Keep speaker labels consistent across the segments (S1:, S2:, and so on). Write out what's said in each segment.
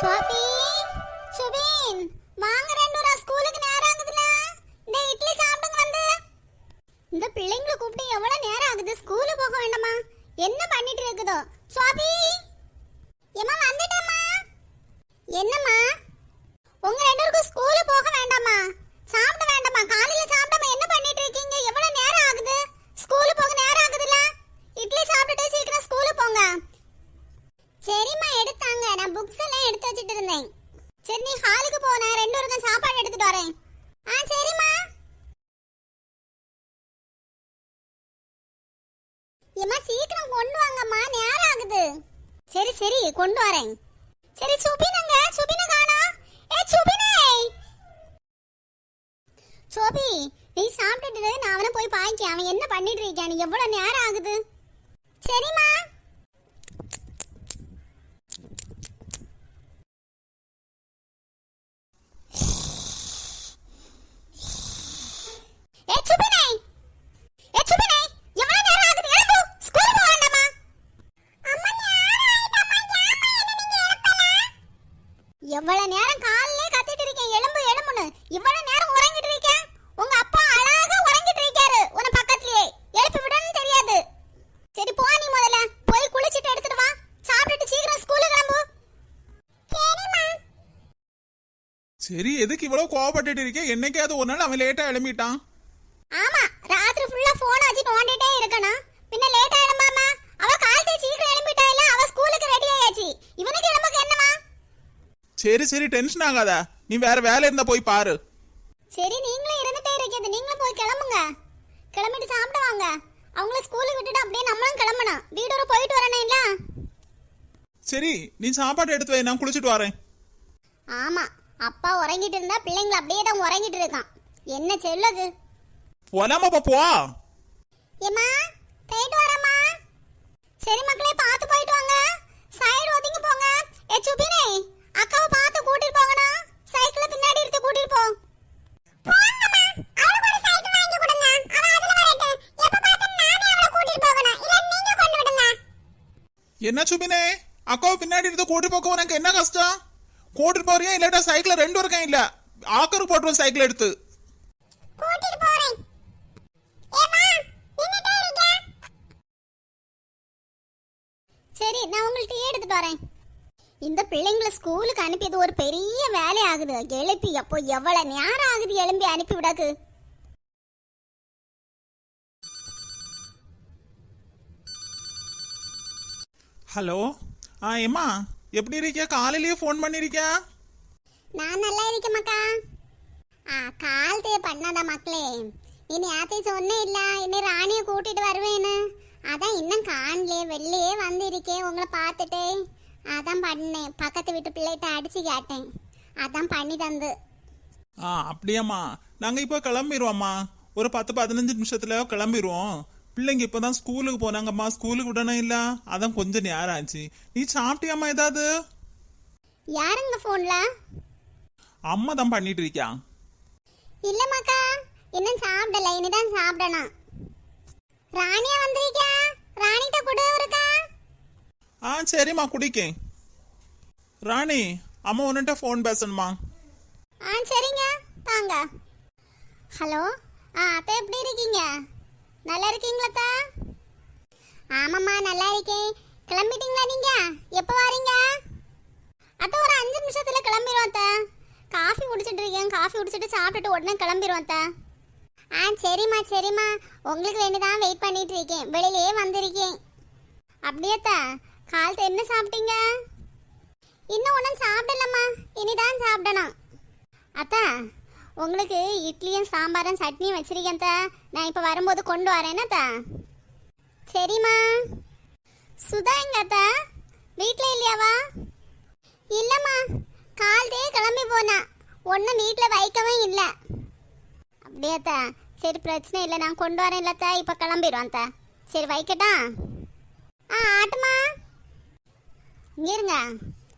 S1: சோபி சுபின் வாங்க ரெண்டு ஸ்கூலுக்கு நேரம் ஆகுதுல இந்த இட்லி சாப்பிடுங்க வந்து. இந்த பிள்ளைங்களை கூப்பிட்டு எவ்வளவு நேரம் ஆகுது? ஸ்கூலு போக வேண்டாமா? என்ன பண்ணிட்டு இருக்குதோ? சுவாபி ஏமா வந்துட்டேம்மா. என்னம்மா? உங்க ரெண்டு பேருக்கும் ஸ்கூலு போக வேண்டாமா? சாப்பிட வேண்டாமா? காலையில சாப்பிடாம என்ன பண்ணிட்டு இருக்கீங்க? எவ்வளவு நேரம் ஆகுது? ஸ்கூலு போக நேரம் ஆகுதுல. இட்லி சாப்பிட்டுட்டு சீக்கிரம் ஸ்கூலு போங்க. சரிம்மா. எடுத்தாங்க. நான் புக்ஸ் எல்லாம் எடுத்து வச்சிட்டு இருந்தேன். சரி நீ ஹாலுக்கு போ. நான் ரெண்டு ஒருக்கம் சாப்பாடு எடுத்துட்டு வரேன். ஆ சரிம்மா. ஏமா சீக்கிரம் கொண்டு வாங்கம்மா. நேரம் ஆகுது. சரி சரி கொண்டு வரேன். சரி சுபினங்க சுபின காணா. ஏ சுபினே! சோபி நீ சாப்பிட்டுட்டு நான் அவனை போய் பாய்க்க அவன் என்ன பண்ணிட்டு இருக்கான்? எவ்வளவு நேரம் ஆகுது? சரிம்மா ஏ சுபினை ஏ சுபினை எவ்வளவு நேரம் ஆகுது எழும்பு ஸ்கூல் போக வேண்டாமா அம்மா நேரம் எவ்வளவு நேரம் காலையிலே கத்திட்டு இருக்கேன் எலும்பு எலும்புன்னு இவ்வளவு நேரம் உறங்கிட்டு இருக்கேன் உங்க அப்பா அழகா உறங்கிட்டு இருக்காரு உன பக்கத்துலயே எழுப்பி விடணும்னு தெரியாது சரி போ நீ முதல்ல போய் குளிச்சிட்டு எடுத்துட்டு வா சாப்பிட்டுட்டு சீக்கிரம் ஸ்கூலுக்கு கிளம்பு சரிம்மா
S2: சரி எதுக்கு இவ்வளவு கோவப்பட்டுட்டு இருக்கே? என்னைக்காவது ஒரு நாள் அவன் லேட்டா எழும்பிட்டான்.
S1: ஆமா ராத்திரி ஃபுல்லா போன் வச்சு நோண்டிட்டே இருக்கணும். பின்ன லேட் ஆயிடுமாமா அவ காலத்தே சீக்கிரம் எழும்பிட்டா இல்ல அவ ஸ்கூலுக்கு ரெடி ஆயாச்சு. இவனுக்கு எழும்புக்கு என்னமா
S2: சரி சரி டென்ஷன் ஆகாத. நீ வேற வேலை இருந்தா போய் பாரு.
S1: சரி நீங்களும் இருந்துட்டே இருக்கிறது நீங்களும் போய் கிளம்புங்க. கிளம்பிட்டு சாப்பிட்டு வாங்க. அவங்கள ஸ்கூலுக்கு விட்டுட்டு அப்படியே நம்மளும் கிளம்பணும். வீடோட போயிட்டு வரணும்
S2: சரி நீ சாப்பாடு எடுத்து வை நான் குளிச்சுட்டு வரேன்.
S1: ஆமா அப்பா உறங்கிட்டு இருந்தா பிள்ளைங்களை அப்படியே தான் உறங்கிட்டு இருக்கான். என்ன செல்லது?
S2: போலாமாப்பா போ.
S1: ஏம்மா போயிட்டு வரேம்மா. சரி மக்களே பார்த்து போயிட்டு வாங்க. சைடு ஒதுங்கி போங்க. ஏ சுபினே அக்காவை பார்த்து கூட்டிட்டு போங்கண்ணா. சைக்கிள பின்னாடி எடுத்து கூட்டிட்டு போ.
S2: என்ன சுபினே? அக்காவை பின்னாடி இருந்து கூட்டி போக்க உனக்கு என்ன கஷ்டம்? கூட்டிட்டு போறியா? இல்லாட்டா சைக்கிள் ரெண்டு இருக்கேன் இல்ல ஆக்கரு போட்டுருவோம் சைக்கிள் எடுத்து.
S1: போறேன். சரி நான் உங்களுக்கு டீ எடுத்துட்டு வரேன் இந்த பிள்ளைங்களை ஸ்கூலுக்கு அனுப்பியது ஒரு பெரிய வேலை ஆகுது. எழுப்பி அப்போ எவ்வளவு நேரம் ஆகுது எழும்பி அனுப்பி விடாக்கு?
S2: ஹலோ. ஆ ஏம்மா? எப்படி இருக்கியா காலையிலேயே ஃபோன் பண்ணிருக்கியா
S1: நான் நல்லா இருக்கேன் மக்கா. ஆ காலத்தையே பண்ணாத மக்களே. இனி யாத்தையும் சொன்னே இல்ல. இனி ராணியை கூட்டிட்டு வருவேன்னு. அதான் இன்னும் காணலே வெளியே வந்திருக்கேன் உங்களை பார்த்துட்டு. அதான் பண்ணேன். பக்கத்து வீட்டு பிள்ளைகிட்ட அடிச்சு கேட்டேன். அதான் பண்ணி தந்து.
S2: ஆ அப்படியாம்மா. நாங்க இப்போ கிளம்பிடுவோம்மா ஒரு பத்து பதினஞ்சு நிமிஷத்துல கிளம்பிடுவோம் பிள்ளைங்க இப்பதான் ஸ்கூலுக்கு போனாங்கம்மா ஸ்கூலுக்கு விடணும் இல்ல? அதான் கொஞ்சம் நேரம் ஆச்சு. நீ சாப்பிட்டியாம்மா ஏதாவது?
S1: யாருங்க போன்ல
S2: அம்மா தான் பண்ணிட்டு இருக்கியா
S1: இல்ல மக்கா இன்னும் சாப்பிடல இனிதான் சாப்பிடணும். ராணியா வந்திருக்கா ராணிகிட்ட கூட இருக்கா
S2: ஆ சரிம்மா குடிக்கேன். ராணி அம்மா உன்கிட்ட ஃபோன் பேசணுமா?
S1: ஆ சரிங்க தாங்க. ஹலோ ஆ அத்தை எப்படி இருக்கீங்க? நல்லா இருக்கீங்களாத்தா ஆமாம்மா நல்லா இருக்கேன். கிளம்பிட்டீங்களா நீங்க? எப்போ வரீங்க? அத்தை ஒரு அஞ்சு நிமிஷத்துல கிளம்பிடுவோம் அத்தை. காஃபி குடிச்சிட்டு இருக்கேன். காஃபி குடிச்சிட்டு சாப்பிட்டுட்டு உடனே கிளம்பிடுவோம் அத்தை. ஆ சரிம்மா சரிம்மா. உங்களுக்கு வேண்டி தான் வெயிட் பண்ணிட்டு இருக்கேன். வெளியிலேயே வந்திருக்கேன். அப்படியே காலத்தை காலத்து என்ன சாப்பிட்டீங்க? இன்னும் ஒன்றும் சாப்பிடலம்மா. இனிதான் சாப்பிடணும். அத்தா உங்களுக்கு இட்லியும் சாம்பாரும் சட்னியும் வச்சிருக்கேன் நான் இப்போ வரும்போது கொண்டு வரேன் அத்தா. சரிம்மா. சுதா எங்கத்தா வீட்டில் இல்லையாவா? இல்லைம்மா. கால்தே கிளம்பி போனா. ஒன்றும் வீட்டில் வைக்கவே இல்லை. அப்படியாத்தா சரி பிரச்சனை இல்லை. நான் கொண்டு வரேன் இல்லத்தா இப்போ கிளம்பிடுவான் தா சரி வைக்கட்டா? ஆ ஆட்டுமா. இங்கே இருங்க.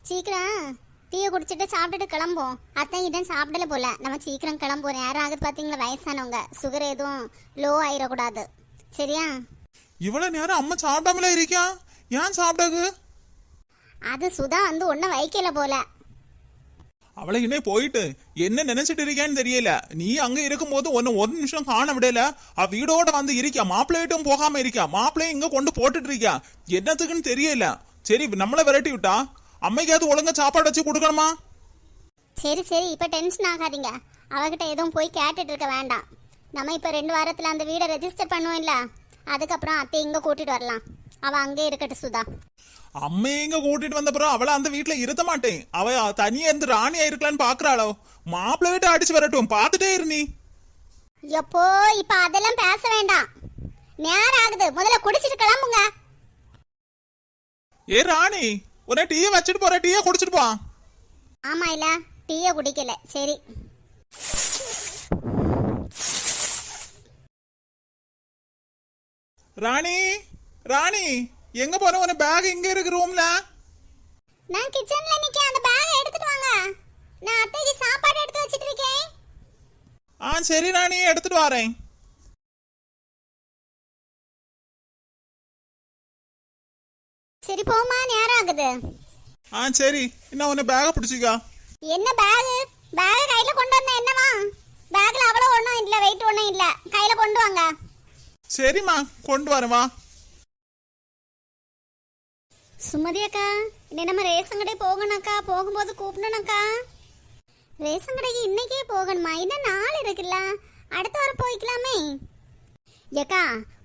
S1: சீக்கிரம். டீயை குடிச்சிட்டு சாப்பிட்டுட்டு கிளம்புவோம். அத்தான் இதான் சாப்பிடல போல. நம்ம சீக்கிரம் கிளம்புவோம். நேரம் ஆகுது பார்த்தீங்களா வயசானவங்க. சுகர் எதுவும் லோ ஆயிடக்கூடாது. சரியா?
S2: இவ்வளவு நேரம் அம்மா சாப்பிடாமல இருக்கியா? ஏன் சாப்பிடாது
S1: அது சுதா வந்து ஒன்றும் வைக்கல போல.
S2: அவளை இன்னே போயிட்டு? என்ன நினைச்சிட்டு இருக்கியான்னு தெரியல. நீ அங்க இருக்கும்போது ஒன்னு ஒரு நிமிஷம் காண விடல. அவ வீடோட வந்து இருக்கியா? மாப்பிள்ளையிட்டும் போகாம இருக்கியா? மாப்பிள்ளையும் இங்க கொண்டு போட்டுட்டு இருக்கியா? என்னத்துக்குன்னு தெரியல. சரி நம்மள விரட்டி விட்டா? அம்மைக்காவது ஒழுங்கா சாப்பாடு வச்சு கொடுக்கணுமா?
S1: சரி சரி இப்போ டென்ஷன் ஆகாதீங்க. அவகிட்ட எதுவும் போய் கேட்டுட்டு இருக்க வேண்டாம். நம்ம இப்போ ரெண்டு வாரத்தில் அந்த வீடை ரெஜிஸ்டர் பண்ணுவோம் இல்ல அதுக்கப்புறம் அத்தை இங்கே கூட்டிட்டு வரலாம். அவள் அங்கே இருக்கட்டும் சுதா.
S2: அம்மையை இங்க கூட்டிட்டு வந்த பிறகு அவளை அந்த வீட்டுல இருத்த மாட்டேன். அவ தனியா இருந்து ராணியா இருக்கலான்னு பாக்குறாளோ? மாப்பிள்ளை வீட்டை அடிச்சு வரட்டும். பாத்துட்டே இரு நீ.
S1: எப்போ? இப்போ அதெல்லாம் பேச வேண்டாம். நேரம் ஆகுது. முதல்ல குடிச்சிட்டு கிளம்புங்க.
S2: ஏ ராணி. உன்னை டீயை வச்சுட்டு போற டீயை குடிச்சிட்டு போ.
S1: ஆமா இல்ல டீயை குடிக்கல. சரி.
S2: ராணி ராணி எங்க போன உன பேக் இங்க இருக்கு ரூம்ல
S1: நான் கிச்சன்ல நிக்க அந்த பேக் எடுத்துட்டு வாங்க. நான் அத்தைக்கு சாப்பாடு எடுத்து வச்சிட்டு இருக்கேன்.
S2: ஆ சரி ராணி எடுத்துட்டு வரேன்.
S1: சரி போமா நேரம் ஆகுது.
S2: ஆ சரி. இன்னும் உன்னை பேக பிடிச்சிக்கா?
S1: என்ன பேக் பேக் கையில கொண்டு வந்தா என்னவா பேக்ல அவ்வளோ ஒன்றும் இல்ல வெயிட் ஒன்றும் இல்ல. கையில கொண்டு வாங்க.
S2: சரிம்மா கொண்டு வரேன் வா.
S1: சுமதி அக்கா இன்னை நம்ம ரேஷன் கடை போகணும்க்கா போகும்போது கூப்பிடணும்க்கா ரேஷன் கடைக்கு இன்னைக்கே போகணுமா? இன்னும் நாள் இருக்குல்ல. அடுத்த வாரம் போய்க்கலாமே. ஏக்கா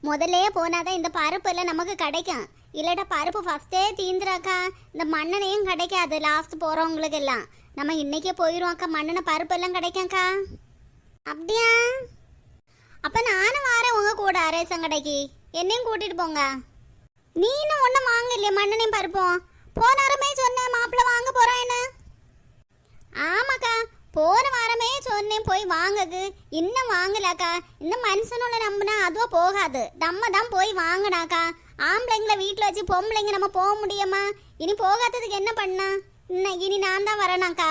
S1: முதல்லே போனாதான் இந்த பருப்பு எல்லாம் நமக்கு கிடைக்கும். இல்லாட்டா பருப்பு ஃபஸ்ட்டே தீந்துராக்கா. இந்த மண்ணெண்ணையும் கிடைக்காது லாஸ்ட் போகிறவங்களுக்கு எல்லாம் நம்ம இன்னைக்கே போயிடும் அக்கா மண்ணெண்ணை பருப்பு எல்லாம் கிடைக்கும்க்கா. அப்படியா? அப்போ நானும் வரேன் உங்கள் கூட அரேசன் கடைக்கு. என்னையும் கூட்டிட்டு போங்க. நீ இன்னும் ஒன்றும் வாங்கலையே மண்ணனையும் பருப்போம். போனாரமே சொன்னேன் மாப்பிள்ளை வாங்க போறான்னு ஆமாக்கா போன வாரமே சொன்னேன் போய் வாங்குது இன்னும் வாங்கலக்கா இந்த மனுஷனோட நம்பினா அதுவும் போகாது. நம்ம தான் போய் வாங்கினாக்கா ஆம்பளைங்களை வீட்டில் வச்சு பொம்பளைங்க நம்ம போக முடியுமா? இனி போகாததுக்கு என்ன பண்ணா? இன்னும் இனி நான் தான் வரேனாக்கா.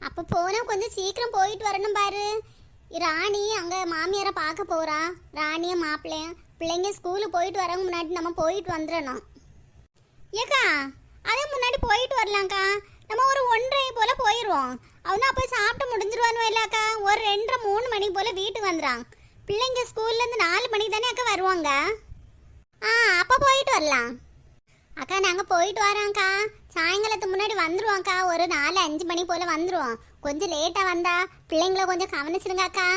S1: அப்போ போனால் கொஞ்சம் சீக்கிரம் போயிட்டு வரணும் பாரு. ராணி அங்கே மாமியாரை பார்க்க போகிறா ராணியும் மாப்பிள்ளையும் பிள்ளைங்க ஸ்கூலுக்கு போயிட்டு வரவங்க முன்னாடி நம்ம போயிட்டு வந்துடணும். ஏக்கா அதே முன்னாடி போயிட்டு வரலாம்க்கா. நம்ம ஒரு ஒன்றரை போல் போயிடுவோம் அவனா போய் சாப்பிட்டு முடிஞ்சிருவானு இல்லக்கா ஒரு ரெண்டரை மூணு மணி போல் வீட்டுக்கு வந்துடுறான் பிள்ளைங்க ஸ்கூல்லேருந்து நாலு மணிக்கு தானே அக்கா வருவாங்க? ஆ அப்போ போயிட்டு வரலாம். அக்கா நாங்கள் போயிட்டு வரோம்க்கா சாயங்காலத்துக்கு முன்னாடி வந்துருவோம்க்கா. ஒரு நாலு அஞ்சு மணி போல் வந்துருவோம். கொஞ்சம் லேட்டாக வந்தா பிள்ளைங்கள கொஞ்சம் கவனிச்சிருங்க அக்கா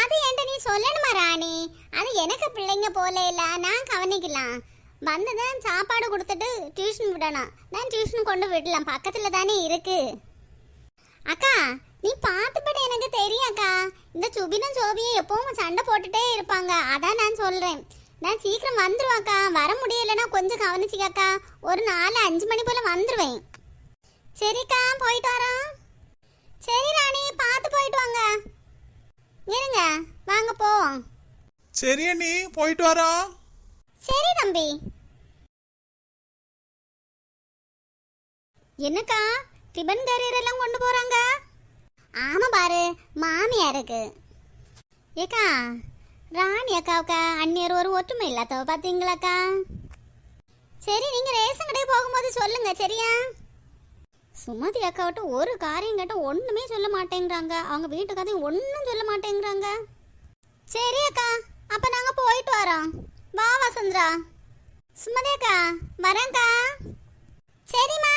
S1: அது என்கிட்ட நீ சொல்லணுமா ராணி? அது எனக்கு பிள்ளைங்க போல இல்லை. நான் கவனிக்கலாம். வந்ததான் சாப்பாடு கொடுத்துட்டு டியூஷன் விடணும். நான் டியூஷன் கொண்டு விடலாம். பக்கத்தில் தானே இருக்கு. அக்கா நீ பார்த்துப்பட எனக்கு தெரியும் அக்கா இந்த சுபினும் சோபியும் எப்பவும் சண்டை போட்டுட்டே இருப்பாங்க. அதான் நான் சொல்கிறேன் நான் சீக்கிரம் வந்துருவாக்கா. வர முடியலன்னா கொஞ்சம் கவனிச்சிக்கக்கா. ஒரு நாலு அஞ்சு மணி போல வந்துருவேன். சரிக்கா போயிட்டு வரோம். சரி ராணி பார்த்து போயிட்டு வாங்க. இருங்க வாங்க போவோம்.
S2: சரி அண்ணி போயிட்டு வரோம்.
S1: சரி தம்பி. என்னக்கா டிபன் கேரியர் எல்லாம் கொண்டு போறாங்க? ஆமா பாரு மாமியாருக்கு. ஏக்கா ராணி அக்காவுக்கா அந்நியர் ஒரு ஒற்றுமை இல்லாதவ பார்த்தீங்களாக்கா சரி நீங்கள் ரேஷன் கடையை போகும்போது சொல்லுங்க சரியா? சுமதி அக்காவிட்ட ஒரு காரியம் கேட்டால் ஒன்றுமே சொல்ல மாட்டேங்கிறாங்க. அவங்க வீட்டு கதையும் ஒன்றும் சொல்ல மாட்டேங்கிறாங்க. சரி அக்கா அப்போ நாங்கள் போயிட்டு வரோம். வா வசந்தரா. சுமதி அக்கா வரேங்க்கா சரிம்மா.